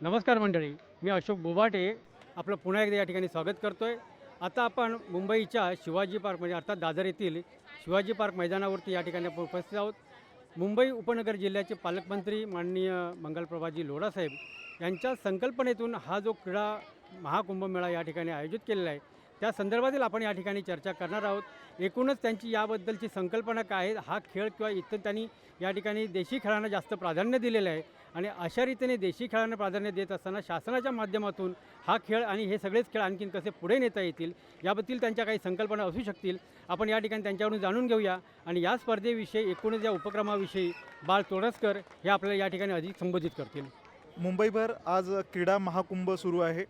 नमस्कार मंडळी मी अशोक बोबाटे. आपलं पुन्हा एकदा या ठिकाणी स्वागत करतो आहे आता आपण मुंबईच्या शिवाजी पार्क म्हणजे अर्थात दादर येथील शिवाजी पार्क मैदानावरती या ठिकाणी आपण उपस्थित आहोत. मुंबई उपनगर जिल्ह्याचे पालकमंत्री माननीय मंगलप्रभाजी लोढासाहेब यांच्या संकल्पनेतून हा जो क्रीडा महाकुंभमेळा या ठिकाणी आयोजित केलेला आहे त्या संदर्भातील आपण या ठिकाणी चर्चा करणार आहोत. एकूणच त्यांची याबद्दलची संकल्पना काय आहे? हा खेळ किंवा इतर त्यांनी या ठिकाणी देशी खेळांना जास्त प्राधान्य दिलेलं आहे. आणि अशा रीतीने देशी खेळांना प्राधान्य देत असताना शासनाच्या माध्यमातून हा खेळ आणि हे सगळेच खेळ आणखीन कसे पुढे नेता येतील याबद्दल त्यांच्या काही संकल्पना असू शकतील आपण या ठिकाणी त्यांच्याकडून जाणून घेऊया. आणि या स्पर्धेविषयी एकूणच या उपक्रमाविषयी बाळ तोडसकर हे आपल्याला या ठिकाणी अधिक संबोधित करतील. मुंबईभर आज क्रीडा महाकुंभ सुरू आहे.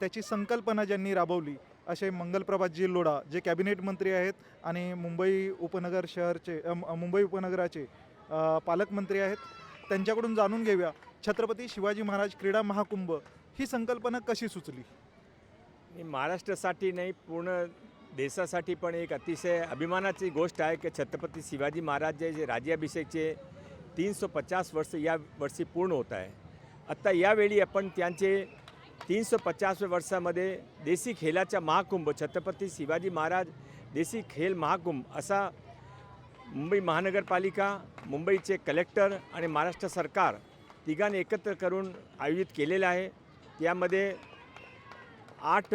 त्याची संकल्पना ज्यांनी राबवली असे मंगलप्रभातजी लोढा जे कॅबिनेट मंत्री आहेत आणि मुंबई उपनगर शहरचे मुंबई उपनगराचे पालकमंत्री आहेत. त्यांच्याकडून जाणून घेऊया. छत्रपती शिवाजी महाराज क्रीडा महाकुंभ ही संकल्पना कशी सुचली? मी महाराष्ट्रासाठी नाही पूर्ण देशासाठी पण एक अतिशय अभिमानाची गोष्ट आहे की छत्रपती शिवाजी महाराज जे राज्याभिषेकचे राज्याभिषेकचे तीनशे पचास वर्ष या वर्षी पूर्ण होत आहे. आत्ता यावेळी आपण त्यांचे तीनशे पचास वर्षामध्ये देशी खेळाचा महाकुंभ छत्रपती शिवाजी महाराज देशी खेळ महाकुंभ असा मुंबई महानगरपालिका मुंबईचे कलेक्टर आणि महाराष्ट्र सरकार तिघांनी एकत्र करून आयोजित केलेलं आहे. त्यामध्ये आठ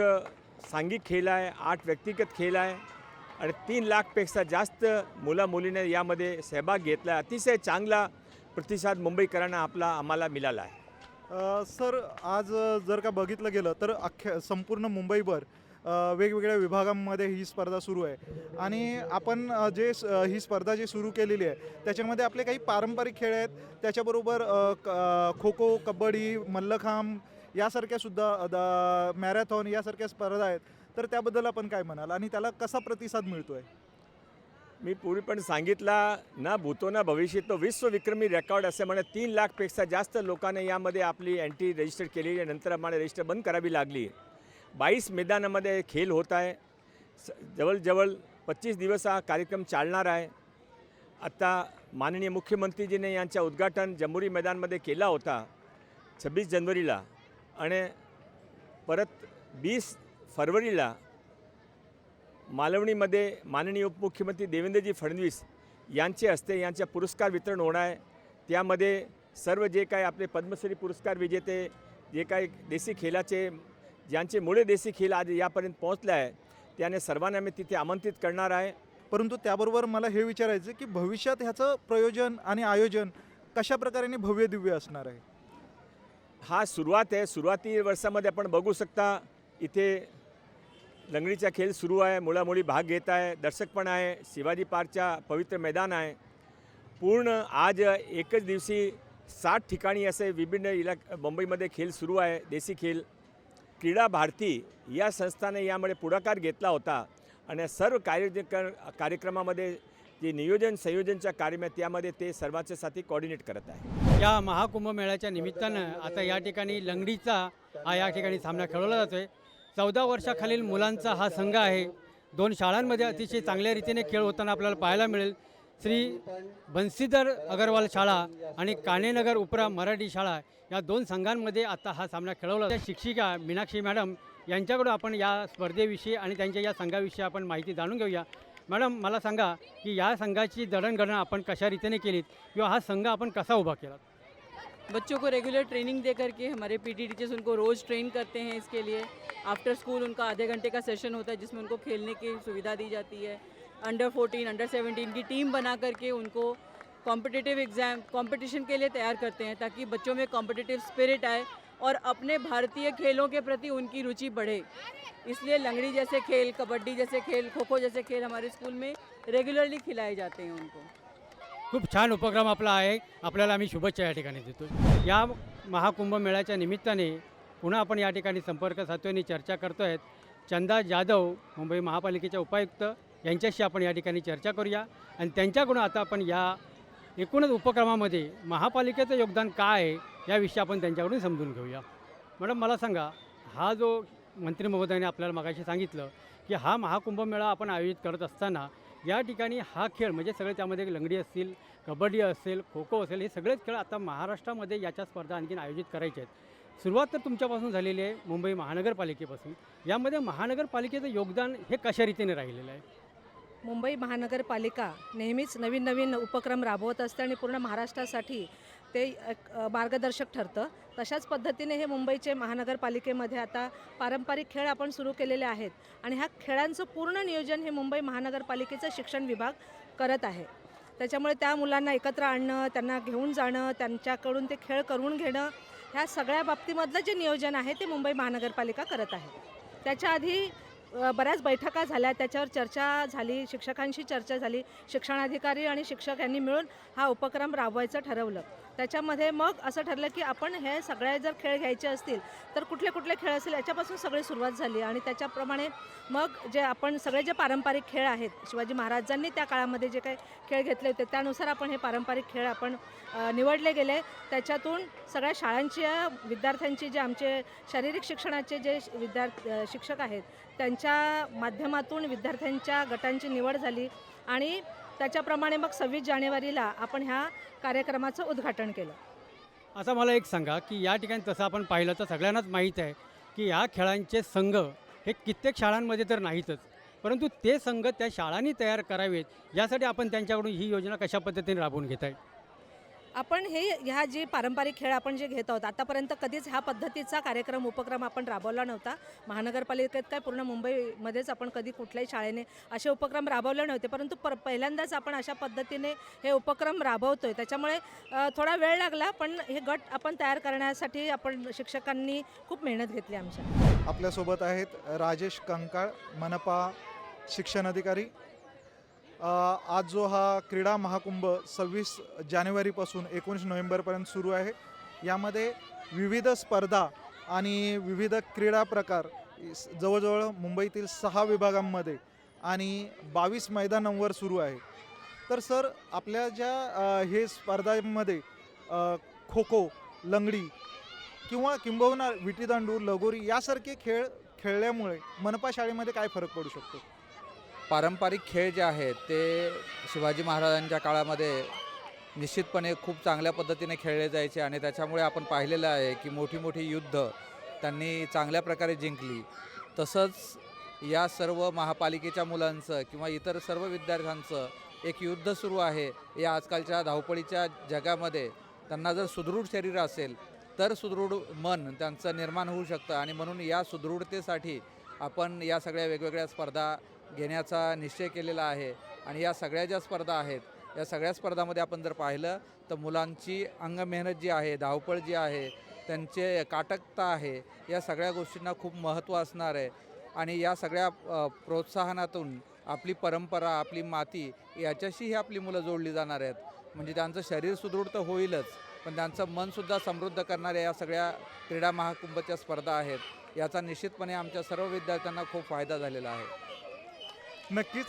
सांघिक खेळ आहे आठ व्यक्तिगत खेळ आहे आणि तीन लाखपेक्षा जास्त मुलामुलीने यामध्ये सहभाग घेतला. आहे अतिशय चांगला प्रतिसाद मुंबईकरांना आपला आम्हाला मिळाला आहे. सर आज जर का बघितलं गेलं तर अख्ख्या संपूर्ण मुंबईभर वेगवेगळ्या विभागांमध्ये ही स्पर्धा सुरू आहे. आणि आपण जे ही स्पर्धा जी सुरू केलेली आहे त्याच्यामध्ये आपले काही पारंपरिक खेळ आहेत. त्याच्याबरोबर क- खो खो कबड्डी मल्लखांब यासारख्या सुद्धा द- मॅरेथॉन यासारख्या स्पर्धा आहेत. तर त्याबद्दल आपण काय म्हणाल? आणि त्याला कसा प्रतिसाद मिळतो आहे मी पूर्वी पण सांगितला ना भूतो ना भविष्य तो विश्वविक्रमी रेकॉर्ड असे म्हणे तीन लाखपेक्षा जास्त लोकांनी यामध्ये आपली एंट्री रजिस्टर केलेली आहे. नंतर आम्हाला रजिस्टर बंद करावी लागली बावीस मैदानामध्ये खेळ होत आहे. स- जवळजवळ पच्चीस दिवस हा कार्यक्रम चालणार आहे. आत्ता माननीय मुख्यमंत्रीजीने यांच्या उद्घाटन जम्बुरी मैदानमध्ये केला होता छब्बीस जानेवारीला आणि परत वीस फरवरीला मालवणीमध्ये माननीय उपमुख्यमंत्री देवेंद्रजी फडणवीस यांचे हस्ते यांच्या पुरस्कार वितरण होणार आहे. त्यामध्ये सर्व जे काय आपले पद्मश्री पुरस्कार विजेते जे काय देशी खेळाचे ज्यांचे मुळे देशी खेळ आज यापर्यंत पोहोचले आहे त्याने सर्वांना मी तिथे आमंत्रित करणार आहे. परंतु त्याबरोबर मला हे विचारायचं की भविष्यात ह्याचं प्रयोजन आणि आयोजन कशा प्रकारे भव्य दिव्य असणार आहे? हा सुरुवात आहे. सुरुवाती वर्षामध्ये आपण बघू शकता इथे लंगडीचा खेळ सुरू आहे मुलामुली भाग घेत आहे दर्शक पण आहे शिवाजी पार्कच्या पवित्र मैदान आहे. पूर्ण आज एकच दिवशी साठ ठिकाणी असे विभिन्न इलाक मुंबईमध्ये खेळ सुरू आहे देशी खेळ. क्रीडा भारती या संस्थाने यामुळे पुढाकार घेतला होता. आणि सर्व कार्य कार्यक्रमामध्ये जे नियोजन संयोजनच्या कार्य आहे त्यामध्ये ते सर्वांच्या साथी कोऑर्डिनेट करत आहे. या महाकुंभमेळ्याच्या निमित्तानं आता या ठिकाणी लंगडीचा हा या ठिकाणी सामना खेळवला जातो आहे चौदा वर्षाखालील मुलांचा हा संघ आहे. दोन शाळांमध्ये अतिशय चांगल्या रीतीने खेळ होताना आपल्याला पाहायला मिळेल. श्री बन्सीधर अगरवाल शाळा आणि कानेनगर उपरा मराठी शाळा या दोन संघांमध्ये आता हा सामना खेळवला. त्या शिक्षिका मीनाक्षी मॅडम यांच्याकडून आपण या स्पर्धेविषयी आणि त्यांच्या या संघाविषयी आपण माहिती जाणून घेऊया. मॅडम मला सांगा की या संघाची जडणघडण आपण कशा रीतीने केलीत किंवा हा संघ आपण कसा उभा केला? बच्चों को रेगुलर ट्रेनिंग दे करके हमारे पीटी टीचर्स उनको रोज़ ट्रेन करते हैं इसके लिए। आफ्टर स्कूल उनका आधे घंटे का सेशन होता है जिसमें उनको खेलने की सुविधा दी जाती है। अंडर 14 अंडर 17 की टीम बना करके उनको कॉम्पिटिटिव एग्ज़ाम कंपटीशन के लिए तैयार करते हैं ताकि बच्चों में कॉम्पिटिटिव स्पिरिट आए और अपने भारतीय खेलों के प्रति उनकी रुचि बढ़े। इसलिए लंगड़ी जैसे खेल कबड्डी जैसे खेल खो खो जैसे खेल हमारे स्कूल में रेगुलरली खिलाए जाते हैं उनको। खूप छान उपक्रम आपला आहे. आपल्याला आम्ही शुभेच्छा या ठिकाणी देतो या महाकुंभ मेळ्याच्या निमित्ताने पुन्हा आपण या ठिकाणी संपर्क साधतो आणि चर्चा करतो आहेत चंदा जाधव मुंबई महापालिकेच्या उपायुक्त यांच्याशी आपण या ठिकाणी चर्चा करूया. आणि त्यांच्याकडून आता आपण या एकूणच उपक्रमामध्ये महापालिकेचं योगदान काय आहे याविषयी आपण त्यांच्याकडून समजून घेऊया. मॅडम मला सांगा हा जो मंत्री महोदयाने आपल्याला मागाशी सांगितलं की हा महाकुंभमेळा आपण आयोजित करत असताना या ठिकाणी हा खेळ म्हणजे सगळे त्यामध्ये लंगडी असतील कबड्डी असेल खो खो असेल हे सगळेच खेळ आता महाराष्ट्रामध्ये याच्या स्पर्धा आणखीन आयोजित करायच्या आहेत. सुरुवात तर तुमच्यापासून झालेली आहे मुंबई महानगरपालिकेपासून. यामध्ये महानगरपालिकेचं योगदान हे कशा रीतीने राहिलेलं आहे? मुंबई महानगरपालिका नेहमीच नवीन नवीन उपक्रम राबवत असते आणि पूर्ण महाराष्ट्रासाठी ते एक मार्गदर्शक ठरतं. तशाच पद्धतीने हे मुंबईचे महानगरपालिकेमध्ये आता पारंपरिक खेळ आपण सुरू केलेले आहेत आणि ह्या खेळांचं पूर्ण नियोजन हे मुंबई महानगरपालिकेचं शिक्षण विभाग करत आहे. त्याच्यामुळे त्या मुलांना एकत्र आणणं त्यांना घेऊन जाणं त्यांच्याकडून ते खेळ करून घेणं ह्या सगळ्या बाबतीमधलं जे नियोजन आहे ते मुंबई महानगरपालिका करत आहे. त्याच्या आधी बऱ्याच बैठका झाल्या. त्याच्यावर चर्चा झाली. शिक्षकांशी चर्चा झाली. शिक्षणाधिकारी आणि शिक्षक यांनी मिळून हा उपक्रम राबवायचं ठरवलं. त्याच्यामध्ये मग असं ठरलं की आपण हे सगळे जर खेळ घ्यायचे असतील तर कुठले कुठले खेळ असतील याच्यापासून सगळी सुरुवात झाली. आणि त्याच्याप्रमाणे मग जे आपण सगळे जे पारंपरिक खेळ आहेत शिवाजी महाराजांनी त्या काळामध्ये जे काही खेळ घेतले होते त्यानुसार आपण हे पारंपरिक खेळ आपण निवडले गेले. त्याच्यातून सगळ्या शाळांच्या विद्यार्थ्यांची जे आमचे शारीरिक शिक्षणाचे जे विद्यार्थी शिक्षक आहेत त्यांच्या माध्यमातून विद्यार्थ्यांच्या गटांची निवड झाली. आणि त्याच्याप्रमाणे मग सव्वीस जानेवारीला आपण ह्या कार्यक्रमाचं उद्घाटन केलं. आता मला एक सांगा की या ठिकाणी तसं आपण पाहिलं तर सगळ्यांनाच माहीत आहे की या खेळांचे संघ हे कित्येक शाळांमध्ये तर नाहीतच परंतु ते संघ त्या शाळांनी तयार करावेत यासाठी आपण त्यांच्याकडून ही योजना कशा पद्धतीने राबवून घेत आहे आपण हे ह्या जे पारंपरिक खेळ आपण जे घेत आहोत आतापर्यंत कधीच ह्या पद्धतीचा कार्यक्रम उपक्रम आपण राबवला नव्हता. महानगरपालिकेत काय पूर्ण मुंबईमध्येच आपण कधी कुठल्याही शाळेने असे उपक्रम राबवले नव्हते परंतु पर पहिल्यांदाच आपण अशा पद्धतीने हे उपक्रम राबवतो आहे त्याच्यामुळे थोडा वेळ लागला पण हे गट आपण तयार करण्यासाठी आपण शिक्षकांनी खूप मेहनत घेतली आमच्या. आपल्यासोबत आहेत राजेश कंकाळ मनपा शिक्षण अधिकारी आज जो हा क्रीडा महाकुंभ सव्वीस जानेवारीपासून एकोणीस नोव्हेंबरपर्यंत सुरू आहे. यामध्ये विविध स्पर्धा आणि विविध क्रीडा प्रकार जवळजवळ मुंबईतील सहा विभागांमध्ये आणि बावीस मैदानांवर सुरू आहे. तर सर आपल्या ज्या हे स्पर्धांमध्ये खो खो लंगडी किंवा किंबहुना विटीदांडू लगोरी यासारखे खेळ खेळल्यामुळे मनपा शाळेमध्ये काय फरक पडू शकतो? पारंपरिक खेळ जे आहेत ते शिवाजी महाराजांच्या काळामध्ये निश्चितपणे खूप चांगल्या पद्धतीने खेळले जायचे आणि त्याच्यामुळे आपण पाहिलेलं आहे की मोठी मोठी युद्ध त्यांनी चांगल्या प्रकारे जिंकली. तसंच या सर्व महापालिकेच्या मुलांचं किंवा इतर सर्व विद्यार्थ्यांचं एक युद्ध सुरू आहे. या आजकालच्या धावपळीच्या जगामध्ये त्यांना जर सुदृढ शरीर असेल तर सुदृढ मन त्यांचं निर्माण होऊ शकतं आणि म्हणून या सुदृढतेसाठी आपण या सगळ्या वेगवेगळ्या स्पर्धा घेण्याचा निश्चय केलेला आहे. आणि या सगळ्या ज्या स्पर्धा आहेत या सगळ्या स्पर्धामध्ये आपण जर पाहिलं तर मुलांची अंगमेहनत जी आहे धावपळ जी आहे त्यांचे काटकता आहे या सगळ्या गोष्टींना खूप महत्त्व असणार आहे. आणि या सगळ्या प्रोत्साहनातून आपली परंपरा आपली माती याच्याशीही आपली मुलं जोडली जाणार आहेत. म्हणजे त्यांचं शरीर सुदृढ तर होईलच पण त्यांचं मनसुद्धा समृद्ध करणाऱ्या या सगळ्या क्रीडा महाकुंभच्या स्पर्धा आहेत. याचा निश्चितपणे आमच्या सर्व विद्यार्थ्यांना खूप फायदा झालेला आहे. नक्कीच.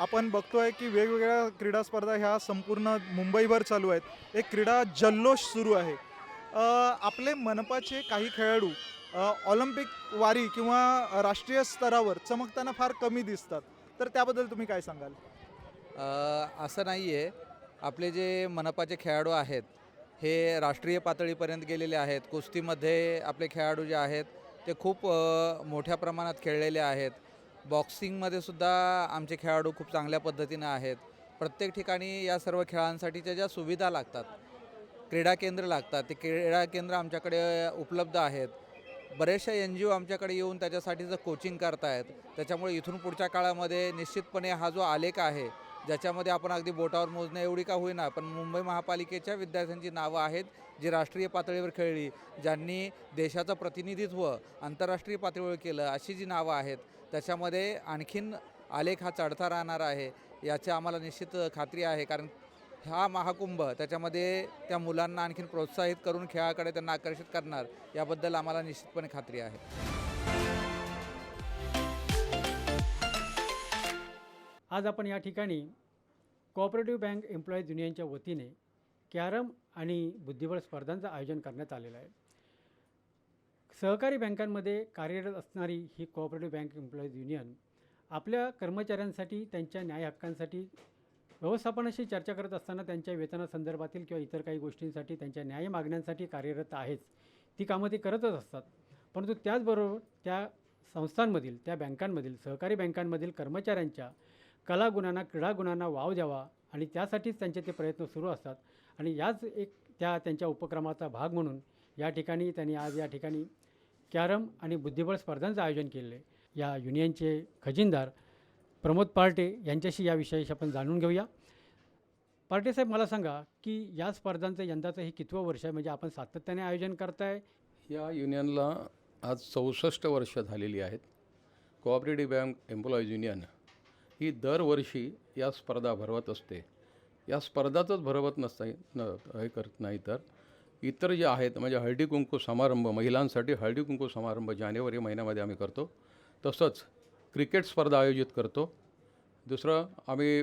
आपण बघतोय की वेगवेगळ्या क्रीडा स्पर्धा ह्या संपूर्ण मुंबईभर चालू आहेत. एक क्रीडा जल्लोष सुरू आहे. आपले मनपाचे काही खेळाडू ऑलिम्पिक वारी किंवा राष्ट्रीय स्तरावर चमकताना फार कमी दिसतात. तर त्याबद्दल तुम्ही काय सांगाल? असं नाही आहे आपले जे मनपाचे खेळाडू आहेत हे राष्ट्रीय पातळीपर्यंत गेलेले आहेत. कुस्तीमध्ये आपले खेळाडू जे आहेत ते खूप मोठ्या प्रमाणात खेळलेले आहेत. बॉक्सिंगमध्ये सुद्धा आमचे खेळाडू खूप चांगल्या पद्धतीनं आहेत. प्रत्येक ठिकाणी या सर्व खेळांसाठीच्या ज्या सुविधा लागतात क्रीडा केंद्र लागतात ते क्रीडा केंद्र आमच्याकडे उपलब्ध आहेत. बरेचशा एन जी ओ आमच्याकडे येऊन त्याच्यासाठीचं कोचिंग करतायत त्याच्यामुळे इथून पुढच्या काळामध्ये निश्चितपणे हा जो आलेख आहे ज्याच्यामध्ये आपण अगदी बोटावर मोजणं एवढी का होईना पण मुंबई महापालिकेच्या विद्यार्थ्यांची नावं आहेत जी राष्ट्रीय पातळीवर खेळली ज्यांनी देशाचं प्रतिनिधित्व आंतरराष्ट्रीय पातळीवर केलं अशी जी नावं आहेत त्याच्यामध्ये आणखीन आलेख हा चढता राहणार आहे याची आम्हाला निश्चित खात्री आहे. कारण हा महाकुंभ त्याच्यामध्ये त्या मुलांना आणखीन प्रोत्साहित करून खेळाकडे त्यांना आकर्षित करणार याबद्दल आम्हाला निश्चितपणे खात्री आहे. आज आपण या ठिकाणी कोऑपरेटिव्ह बँक एम्प्लॉईज युनियनच्या वतीने कॅरम आणि बुद्धिबळ स्पर्धांचं आयोजन करण्यात आलेलं आहे. सहकारी बँकांमध्ये कार्यरत असणारी ही कोऑपरेटिव्ह बँक एम्प्लॉईज युनियन आपल्या कर्मचाऱ्यांसाठी त्यांच्या न्याय हक्कांसाठी व्यवस्थापनाशी चर्चा करत असताना त्यांच्या वेतनासंदर्भातील किंवा इतर काही गोष्टींसाठी त्यांच्या न्याय मागण्यांसाठी कार्यरत आहेच ती कामं ते करतच असतात. परंतु त्याचबरोबर त्या संस्थांमधील त्या बँकांमधील सहकारी बँकांमधील कर्मचाऱ्यांच्या कलागुणांना क्रीडागुणांना वाव द्यावा आणि त्यासाठीच त्यांचे ते प्रयत्न सुरू असतात. आणि याच एक त्या त्यांच्या उपक्रमाचा भाग म्हणून या ठिकाणी त्यांनी आज या ठिकाणी कॅरम आणि बुद्धिबळ स्पर्धांचं आयोजन केलेलं आहे. या युनियनचे खजिनदार प्रमोद पार्टे यांच्याशी या विषयाशी आपण जाणून घेऊया. पार्टे साहेब मला सांगा की या स्पर्धांचं यंदाचं हे कितवं वर्ष आहे? म्हणजे आपण सातत्याने आयोजन करताय? या युनियनला आज चौसष्ट वर्ष झालेली आहेत. कोऑपरेटिव्ह बँक एम्प्लॉईज युनियन ही दरवर्षी या स्पर्धा भरवत असते. या स्पर्धातच भरवत नसता न हे करत नाही तर. इतर जे आहेत म्हणजे हळदी कुंकू समारंभ महिलांसाठी हळदी कुंकू समारंभ जानेवारी महिन्यामध्ये आम्ही करतो. तसंच क्रिकेट स्पर्धा आयोजित करतो. दुसरं आम्ही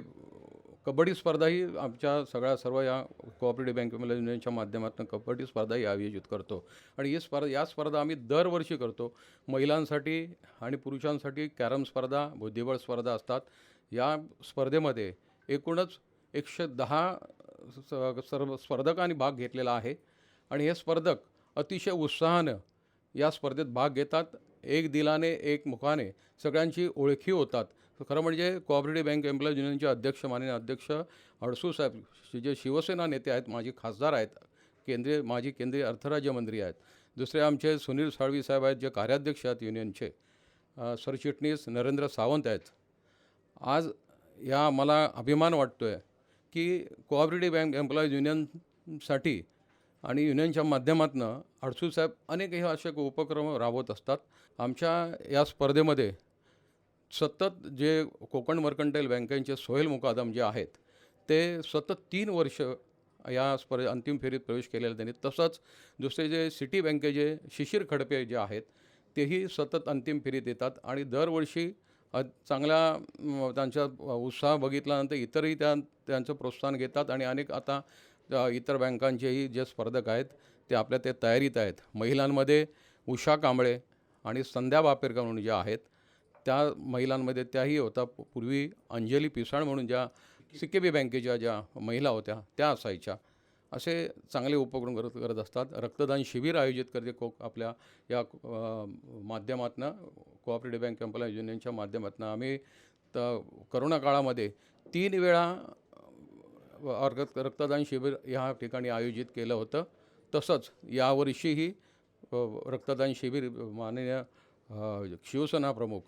कबड्डी स्पर्धाही आमच्या सगळ्या सर्व या कोऑपरेटिव्ह बँक युनियनच्या माध्यमातून कबड्डी स्पर्धाही आयोजित करतो. आणि ही स्पर्धा या स्पर्धा आम्ही दरवर्षी करतो. महिलांसाठी आणि पुरुषांसाठी कॅरम स्पर्धा बुद्धिबळ स्पर्धा असतात. या स्पर्धेमध्ये एकूणच एकशे दहा स- सर्व स्पर्धकांनी भाग घेतलेला आहे. आणि हे स्पर्धक अतिशय उत्साहानं या स्पर्धेत भाग घेतात. एक दिलाने एक मुखाने सगळ्यांची ओळखी होतात. खरं म्हणजे कोऑपरेटिव्ह बँक एम्प्लॉईज युनियनचे अध्यक्ष माननीय अध्यक्ष अडसू साहेब जे शिवसेना नेते आहेत माझे खासदार आहेत केंद्रीय माजी केंद्रीय अर्थराज्यमंत्री आहेत. दुसरे आमचे सुनील साळवी साहेब आहेत जे कार्याध्यक्ष आहेत युनियनचे. सरचिटणीस नरेंद्र सावंत आहेत. आज या मला अभिमान वाटतो आहे की कोऑपरेटिव्ह बँक एम्प्लॉईज युनियनसाठी आणि युनियनच्या माध्यमातून अडसू साहेब अनेक हे असे उपक्रम राबवत असतात. आमच्या या स्पर्धेमध्ये सतत जे कोकण मर्कंटाईल बँकेचे सोहेल मुकादम जे आहेत ते सतत तीन वर्ष या स्पर्धे अंतिम फेरीत प्रवेश केलेला त्यांनी तसंच दुसरे जे सिटी बँकेचे शिशिर खडपे जे आहेत तेही सतत अंतिम फेरीत येतात आणि दरवर्षी चांगल्या चांगला त्यांचा उत्साह बघितल्यानंतर इतरही त्या त्यांचं प्रोत्साहन घेतात आणि अनेक आता इतर बँकांचेही जे स्पर्धक आहेत ते आपल्या ते तयारीत आहेत. महिलांमध्ये उषा कांबळे आणि संध्या बापेरकर म्हणून ज्या आहेत त्या महिलांमध्ये त्याही होता. पूर्वी अंजली पिसाळ म्हणून ज्या सिकेबी बँकेच्या ज्या महिला होत्या त्या असायच्या. असे चांगले उपक्रम करत करत असतात. रक्तदान शिबिर आयोजित करते को आपल्या या माध्यमातनं कोऑपरेटिव्ह बँक एम्प्लॉईज युनियनच्या माध्यमातून. आम्ही त करोना काळामध्ये तीन वेळा रक्त रक्तदान शिबिर ह्या ठिकाणी आयोजित केलं होतं. तसंच यावर्षीही रक्तदान शिबिर माननीय शिवसेना प्रमुख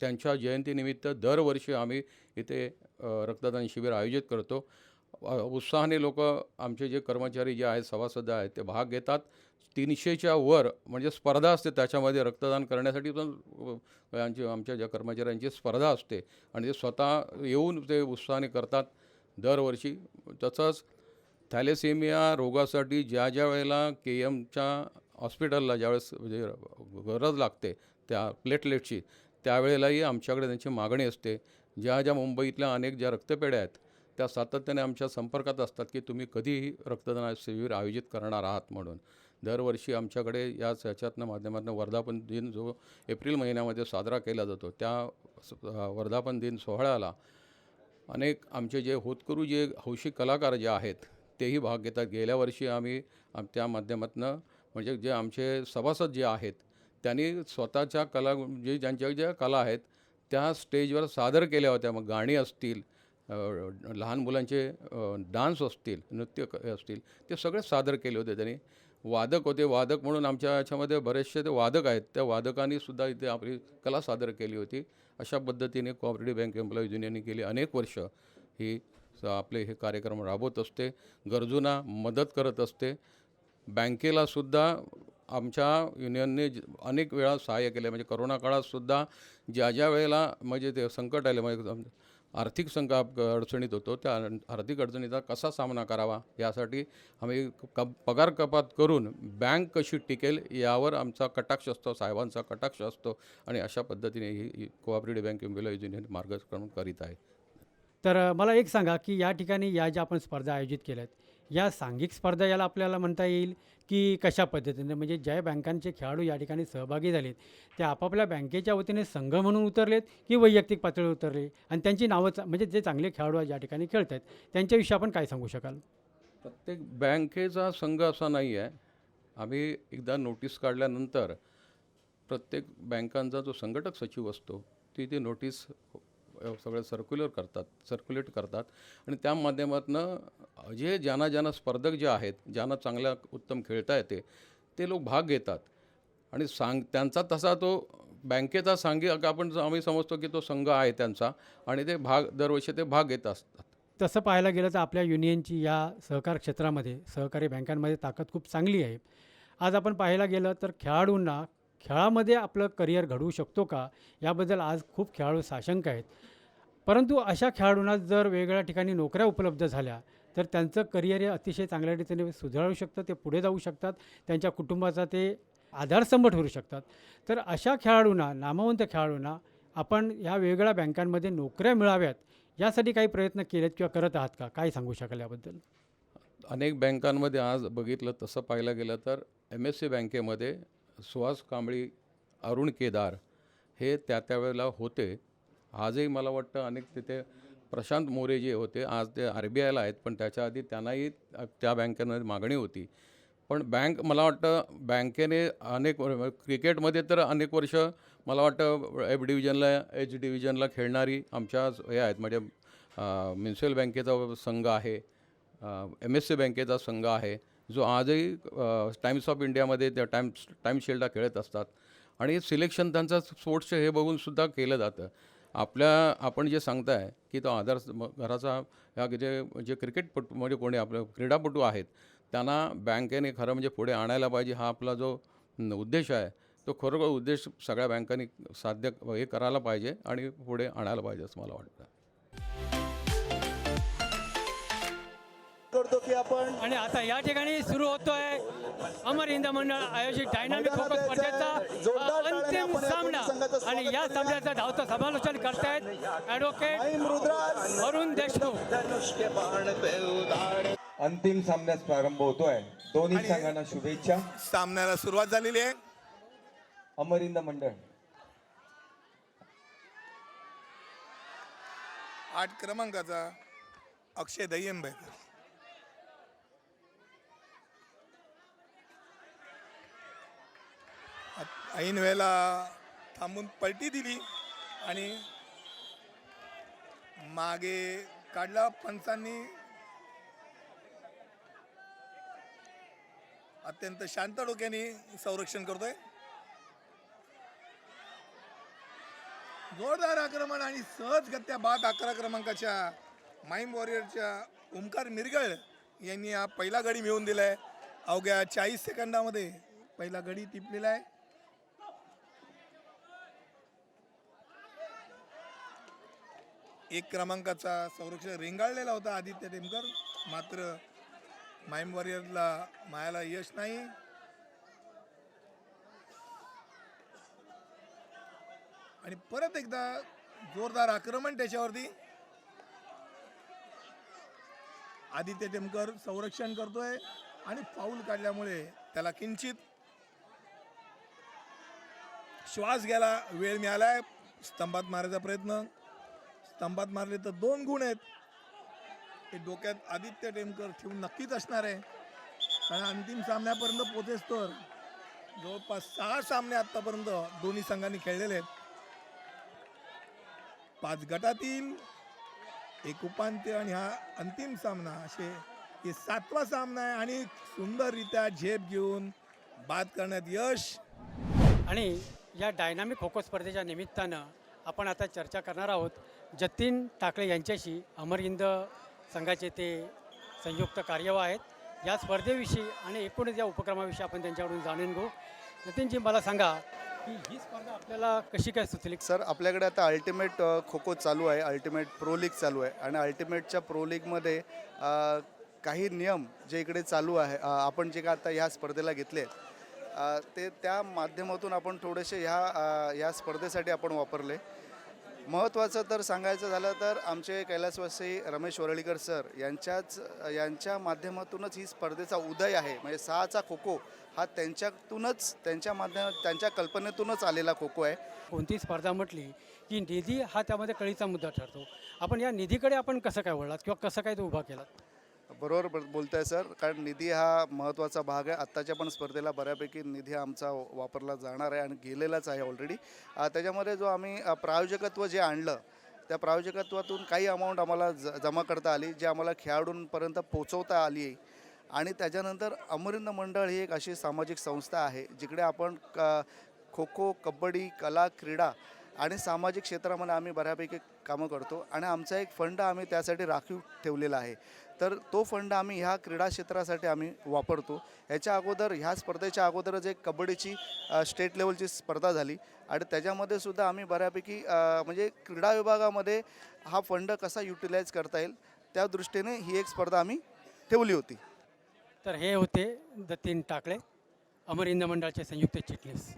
त्यांच्या जयंतीनिमित्त दरवर्षी आम्ही इथे रक्तदान शिबिर आयोजित करतो. उत्साहाने लोक आमचे जे कर्मचारी जे आहेत सभासद आहेत ते भाग घेतात. तीनशेच्या वर म्हणजे स्पर्धा असते त्याच्यामध्ये रक्तदान करण्यासाठी पण अ, आमच्या ज्या कर्मचाऱ्यांची स्पर्धा असते आणि ते स्वतः येऊन ते उत्साहाने करतात. दरवर्षी. तसंच थॅलेसेमिया रोगासाठी ज्या ज्या वेळेला के एमच्या हॉस्पिटलला ज्यावेळेस म्हणजे गरज लागते त्या प्लेटलेटची त्यावेळेलाही आमच्याकडे त्यांची मागणी असते. ज्या ज्या मुंबईतल्या अनेक ज्या रक्तपेढ्या आहेत त्या सातत्याने आमच्या संपर्कात असतात की तुम्ही कधीही रक्तदान शिबिर आयोजित करणार आहात म्हणून. दरवर्षी आमच्याकडे याच ह्याच्यातनं माध्यमातून वर्धापन दिन जो एप्रिल महिन्यामध्ये साजरा केला जातो त्या वर्धापन दिन सोहळ्याला अनेक आमचे जे होतकरू जे हौशी कलाकार जे आहेत तेही भाग घेतात. गेल्या वर्षी आम्ही आम- त्या माध्यमातून म्हणजे जे आमचे सभासद जे आहेत त्यांनी स्वतःच्या कला जे ज्यांच्या ज्या कला आहेत त्या स्टेजवर सादर केल्या होत्या. मग गाणी असतील लहान मुलांचे डान्स असतील नृत्य असतील ते सगळे सादर केले होते त्यांनी. वादक होते. वादक म्हणून आमच्या याच्यामध्ये बरेचसे ते वादक आहेत. त्या वादकांनी सुद्धा इथे आपली कला सादर केली होती. अशा पद्धतीने कोऑपरेटिव्ह बँक एम्प्लॉईज युनियनने गेली अनेक वर्ष. ही आपले हे कार्यक्रम राबवत असते गरजूंना मदत करत असते. बँकेलासुद्धा आमच्या युनियनने ज- अनेक वेळा सहाय्य केले. म्हणजे करोना काळातसुद्धा ज्या ज्या वेळेला म्हणजे ते संकट आले म्हणजे आर्थिक संक अडचणीत होतो त्या आर्थिक अडचणीचा कसा सामना करावा यासाठी आम्ही क पगार कपात करून बँक कशी टिकेल यावर आमचा कटाक्ष असतो साहेबांचा कटाक्ष असतो आणि अशा पद्धतीने ही कोऑपरेटिव्ह बँक एम्प्लॉईज युनियन मार्गक्रमण करीत आहे. तर मला एक सांगा की या ठिकाणी या ज्या आपण स्पर्धा आयोजित केल्या आहेत या सांघिक स्पर्धा याला आपल्याला म्हणता येईल की कशा पद्धतीने? म्हणजे ज्या बँकांचे खेळाडू या ठिकाणी सहभागी झालेत ते आपापल्या बँकेच्या वतीने संघ म्हणून उतरलेत की वैयक्तिक पातळीवर उतरले? आणि त्यांची नावं म्हणजे जे चांगले खेळाडू आज या ठिकाणी खेळत आहेत त्यांच्याविषयी आपण काय सांगू शकाल? प्रत्येक बँकेचा संघ असा नाही आहे. आम्ही एकदा नोटीस काढल्यानंतर प्रत्येक बँकांचा जो संघटक सचिव असतो ती ती नोटीस सगळं सर्क्युलर करतात सर्क्युलेट करतात. आणि त्या माध्यमातून जे ज्यांना ज्यांना स्पर्धक जे आहेत ज्यांना चांगल्या उत्तम खेळता येते ते लोक भाग घेतात. आणि सांग त्यांचा तसा तो बँकेचा सांगी आपण आम्ही समजतो की तो संघ आहे त्यांचा आणि ते भाग दरवर्षी ते भाग घेत असतात. तसं पाहायला गेलं तर आपल्या युनियनची या सहकार क्षेत्रामध्ये सहकारी बँकांमध्ये ताकद खूप चांगली आहे. आज आपण पाहायला गेलं तर खेळाडूंना खेळामध्ये आपलं करिअर घडवू शकतो का? याबद्दल आज खूप खेळाडू साशंक आहेत. परंतु अशा खेळाडूंना जर वेगवेगळ्या ठिकाणी नोकऱ्या उपलब्ध झाल्या तर त्यांचं करिअर हे अतिशय चांगल्या रीतीने सुधारू शकतं ते पुढे जाऊ शकतात त्यांच्या कुटुंबाचा ते आधारस्तंभ ठरू शकतात. तर अशा खेळाडूंना नामवंत खेळाडूंना आपण ह्या वेगवेगळ्या बँकांमध्ये नोकऱ्या मिळाव्यात यासाठी काही प्रयत्न केलेत किंवा करत आहात का? काय सांगू शकाल याबद्दल? अनेक बँकांमध्ये आज बघितलं तसं पाहायला गेलं तर एम एस सी बँकेमध्ये सुहास कांबळी अरुण केदार हे त्या त्यावेळेला होते. आजही मला वाटतं अनेक तिथे प्रशांत मोरे जे होते आज ते आर बी आयला आहेत पण त्याच्या आधी त्यांनाही त्या बँकेमध्ये मागणी होती. पण बँक मला वाटतं बँकेने अनेक क्रिकेटमध्ये तर अनेक वर्ष मला वाटतं एफ डिव्हिजनला एच डिव्हिजनला खेळणारी आमच्या हे आहेत म्हणजे म्युन्सिपल बँकेचा संघ आहे एम एस सी बँकेचा संघ आहे. जो आजही टाइम्स ऑफ इंडियामध्ये त्या टाईम्स टाईमशिल्डला खेळत असतात. आणि सिलेक्शन त्यांचं स्पोर्ट्सचं हे बघूनसुद्धा केलं जातं. आपल्या आपण जे सांगताय की तो आधार घराचा ह्या जे जे क्रिकेटपटू म्हणजे कोणी आपले क्रीडापटू आहेत त्यांना बँकेने खरं म्हणजे पुढे आणायला पाहिजे हा आपला जो उद्देश आहे तो खरोखर उद्देश सगळ्या बँकांनी साध्य हे करायला पाहिजे आणि पुढे आणायला पाहिजे असं मला वाटतं. करतो की आपण? आणि आता या ठिकाणी सुरू होतोय अमर हिंद मंडळ आयोजित डायनामिक खो स्पर्धेचा अंतिम सामना. आणि या. सामन्याचं धावतं समालोचन करतायत ॲडव्होकेट अरुण देशमुख. अंतिम सामन्यास प्रारंभ होतोय. दोन्ही संघांना शुभेच्छा. सामन्याला सुरुवात झालेली आहे. अमरिंद मंडळ. आठ क्रमांकाचा अक्षय दय्यंबेकर आत- ऐन वेळेला थांबून पलटी दिली आणि मागे काढला पंचांनी अत्यंत शांत डोक्याने संरक्षण करतोय. जोरदार आक्रमण आणि सहजगत्या बाद अकरा क्रमांकाच्या माईम वॉरियरच्या ओमकार मिरगळ यांनी हा पहिला गडी मिळवून दिलाय. अवघ्या चाळीस सेकंदामध्ये पहिला गडी टिपलेला आहे. एक क्रमांकाचा संरक्षण रेंगाळलेला होता आदित्य टेमकर. मात्र माईम वॉरियरला मायाला यश नाही. आणि परत एकदा जोरदार आक्रमण त्याच्यावरती. आदित्य टेमकर संरक्षण करतोय आणि फाऊल काढल्यामुळे त्याला किंचित श्वास घ्यायला वेळ मिळालाय. स्तंभात मारायचा प्रयत्न. स्तंभात मारले तर दोन गुण आहेत. हे डोक्यात आदित्य टेमकर ठेवून नक्कीच असणार आहे. कारण अंतिम सामन्यापर्यंत पोचेस तर जवळपास सहा सामने आतापर्यंत दोन्ही संघांनी खेळलेले आहेत. पाच गटातील एक उपांत्य आणि हा अंतिम सामना असे हे सातवा सामना आहे आणि सुंदररित्या झेप घेऊन बाद करण्यात यश. आणि या डायनामिक खो खो स्पर्धेच्या निमित्तानं आपण आता चर्चा करणार आहोत. जतीन टाकळे यांच्याशी अमर हिंद संघाचे ते संयुक्त कार्यवाह आहेत. या स्पर्धेविषयी आणि एकूणच या उपक्रमाविषयी आपण त्यांच्याकडून जाणून घेऊ. जतीनजी मला सांगा की ही स्पर्धा आपल्याला कशी काय सुचली? सर आपल्याकडे आता अल्टिमेट खो खो चालू आहे अल्टिमेट प्रो लीग चालू आहे आणि अल्टिमेटच्या प्रो लीगमध्ये काही नियम जे इकडे चालू आहे आपण जे का आता ह्या स्पर्धेला घेतले आहेत ते त्या माध्यमातून आपण थोडेसे ह्या या ह्या स्पर्धेसाठी आपण वापरले. महत्त्वाचं तर सांगायचं झालं तर आमचे कैलासवासी रमेश वरळीकर सर यांच्याच यांच्या माध्यमातूनच ही स्पर्धेचा उदय आहे. म्हणजे सहाचा खो खो हा त्यांच्यातूनच त्यांच्या माध्यमात त्यांच्या कल्पनेतूनच आलेला खो खो आहे. कोणती स्पर्धा म्हटली की निधी हा त्यामध्ये कळीचा मुद्दा ठरतो. आपण या निधीकडे आपण कसं काय वळलात किंवा कसं काय तो उभा केलात? बरोबर बोलत बोलताय सर. कारण निधी हा महत्त्वाचा भाग आहे. आत्ताच्या पण स्पर्धेला बऱ्यापैकी निधी आमचा वापरला जाणार आहे आणि गेलेलाच आहे ऑलरेडी त्याच्यामध्ये जो आम्ही प्रायोजकत्व जे आणलं त्या प्रायोजकत्वातून काही अमाऊंट आम्हाला ज जमा करता आली जी आम्हाला खेळाडूंपर्यंत पोचवता आली. आहे आणि त्याच्यानंतर अमरिंद मंडळ ही एक अशी सामाजिक संस्था आहे जिकडे आपण क खो खो कबड्डी कला क्रीडा आणि सामाजिक क्षेत्रामध्ये आम्ही बऱ्यापैकी कामं करतो. आणि आमचा एक फंड आम्ही त्यासाठी राखीव ठेवलेला आहे. तर तो फंड आम्ही ह्या क्रीडा क्षेत्रासाठी आम्ही वापरतो. ह्याच्या अगोदर ह्या स्पर्धेच्या अगोदरच एक कबड्डीची स्टेट लेवलची स्पर्धा झाली. आणि त्याच्यामध्ये सुद्धा आम्ही बऱ्यापैकी म्हणजे क्रीडा विभागामध्ये हा फंड कसा युटिलाइज करता येईल त्या दृष्टीने ही एक स्पर्धा आम्ही ठेवली होती. तर हे होते जतीन टाकळे. अमर इंद मंडळाचे संयुक्त चिटणीस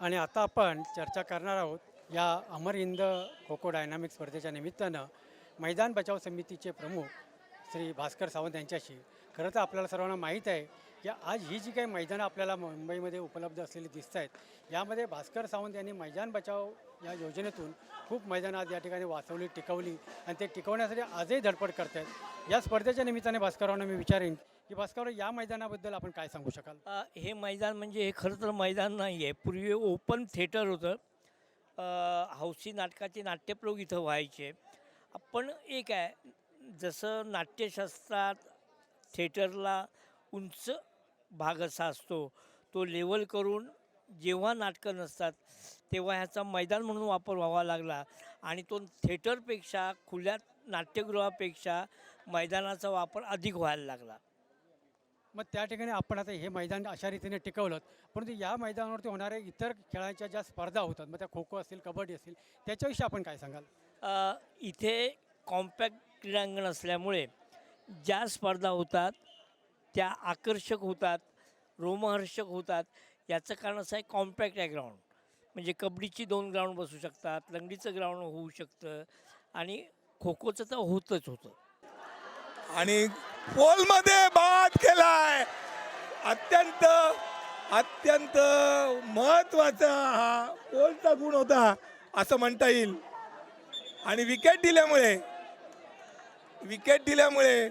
आणि आता आपण चर्चा करणार आहोत या अमर हिंद खो खो डायनामिक स्पर्धेच्या निमित्तानं मैदान बचाव समितीचे प्रमुख श्री भास्कर सावंत यांच्याशी. खरं तर आपल्याला सर्वांना माहीत आहे की आज ही जी काही मैदानं आपल्याला मुंबईमध्ये उपलब्ध असलेली दिसत आहेत यामध्ये भास्कर सावंत यांनी मैदान बचाव या योजनेतून खूप मैदानं आज या ठिकाणी वाचवली टिकवली आणि ते टिकवण्यासाठी आजही धडपड करत आहेत या स्पर्धेच्या निमित्ताने भास्करांना मी विचारेन की भास्कर या मैदानाबद्दल आपण काय सांगू शकाल? हे मैदान म्हणजे हे खरं तर मैदान नाही आहे पूर्वी ओपन थिएटर होतं. हौसी नाटकाचे नाट्यप्रयोग इथं व्हायचे. पण एक आहे जसं नाट्यशास्त्रात थिएटरला उंच भाग असा असतो तो लेवल करून जेव्हा नाटकं नसतात तेव्हा ह्याचा मैदान म्हणून वापर व्हावा लागला. आणि तो थिएटरपेक्षा खुल्या नाट्यगृहापेक्षा मैदानाचा वापर अधिक व्हायला लागला. मग त्या ठिकाणी आपण आता हे मैदान अशा रीतीने टिकवलं. परंतु या मैदानावरती होणाऱ्या इतर खेळांच्या ज्या स्पर्धा होतात मग त्या खो खो असतील कबड्डी असेल त्याच्याविषयी आपण काय सांगाल? इथे कॉम्पॅक्ट क्रीडांगण असल्यामुळे ज्या स्पर्धा होतात त्या आकर्षक होतात रोमहर्षक होतात. याचं कारण असं आहे कॉम्पॅक्ट आहे ग्राउंड. म्हणजे कबड्डीची दोन ग्राउंड बसू शकतात लंगडीचं ग्राउंड होऊ शकतं आणि खो खोचं तर होतच होतं. आणि पोलमध्ये बाद केलाय. अत्यंत अत्यंत महत्त्वाचा हा पोलचा गुण होता असं म्हणता येईल. आणि विकेट दिल्यामुळे विकेट दिल्यामुळे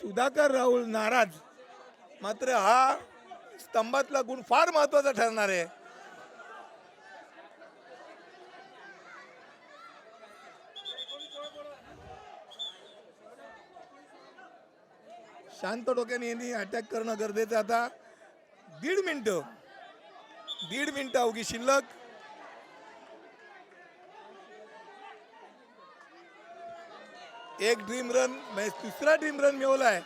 सुधाकर राहुल नाराज. मात्र हा स्तंभातला गुण फार महत्त्वाचा ठरणार आहे. शांत डोक्याने यांनी अटॅक करणं गरजेचं आता. दीड मिनटं. दीड मिनटं अवघी शिल्लक. एक ड्रीम रन म्हणजे तिसरा ड्रीम रन मिळवलाय.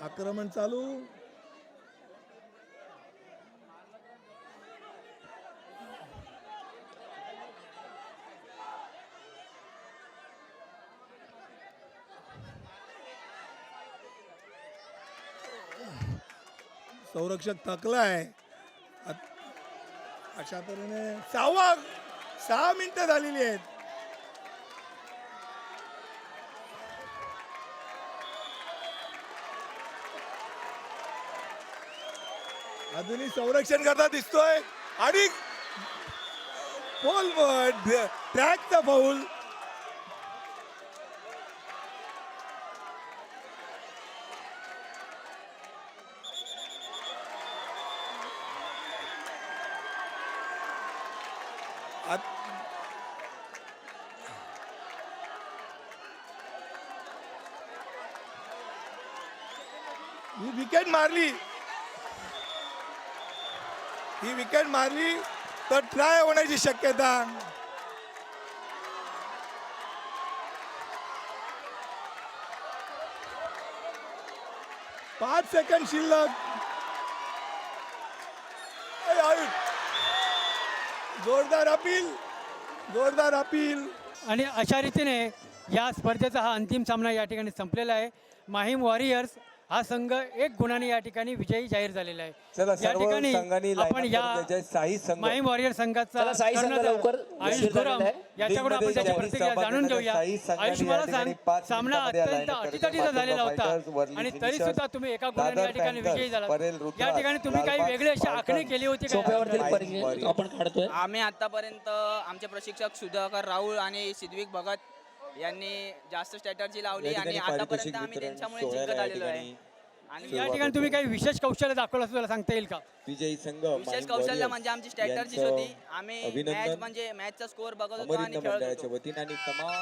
आक्रमण चालू. संरक्षक थकलाय. आहे अशा तऱ्हेने सहावा सहा मिनिटं झालेली आहेत. अजूनही संरक्षण करता दिसतोय. आणि पोल ट्रॅकचा फाऊल विकेट मारली. ही विकेट मारली तर ट्राय होण्याची शक्यता. पाच सेकंड शिल्लक. जोरदार अपील जोरदार अपील. आणि अशा रीतीने या स्पर्धेचा हा अंतिम सामना या ठिकाणी संपलेला आहे. माहीम वॉरियर्स हा संघ एक गुणाने या ठिकाणी विजयी जाहीर झालेला आहे चला या सर्व ठिकाणी संघांनी आपण line up या करून द्यायचे. साई संघ माहीम वॉरियर संघाचा चला, साई संघ कर्णधार लवकर आयुष निश्चित गुरम झालेला आहे. याच्याकडून आपण लीगमध्ये त्याची ज्यांनी प्रतिक्रिया सहभाग जाणून घेतला घेऊया साई संघाने आयुष या मला ठिकाणी सांग पाच सामना मिनिटांमध्ये अत्यंत line up अटीतटीचा करतो. झालेला होता वर्ली आणि तरी सुद्धा तुम्ही एका गुणाने या दादर ठिकाणी विजयी झाला परेल या ठिकाणी तुम्ही काही लालबाग वेगळी अशी आखणी केली होती का? सोप्यावरती माहीम परीक्षे वॉरियर. आपण काढतोय आम्ही आतापर्यंत आमचे प्रशिक्षक सुधाकर राहुल आणि सिद्विक भगत यांनी जास्त स्ट्रॅटर्जी लावली आणि आतापर्यंत आम्ही त्यांच्यामुळे जिंकत आलेलो आहे. आणि या ठिकाणी तुम्ही काही विशेष कौशल्य दाखवलं असं तुला सांगता येईल का? विजयी संघ विशेष कौशल्य म्हणजे आमची स्ट्रॅटर्जीच यांचं होती. आम्ही मॅच म्हणजे मॅचचा स्कोअर बघत होतो आणि खेळत होतो. आणि तमाम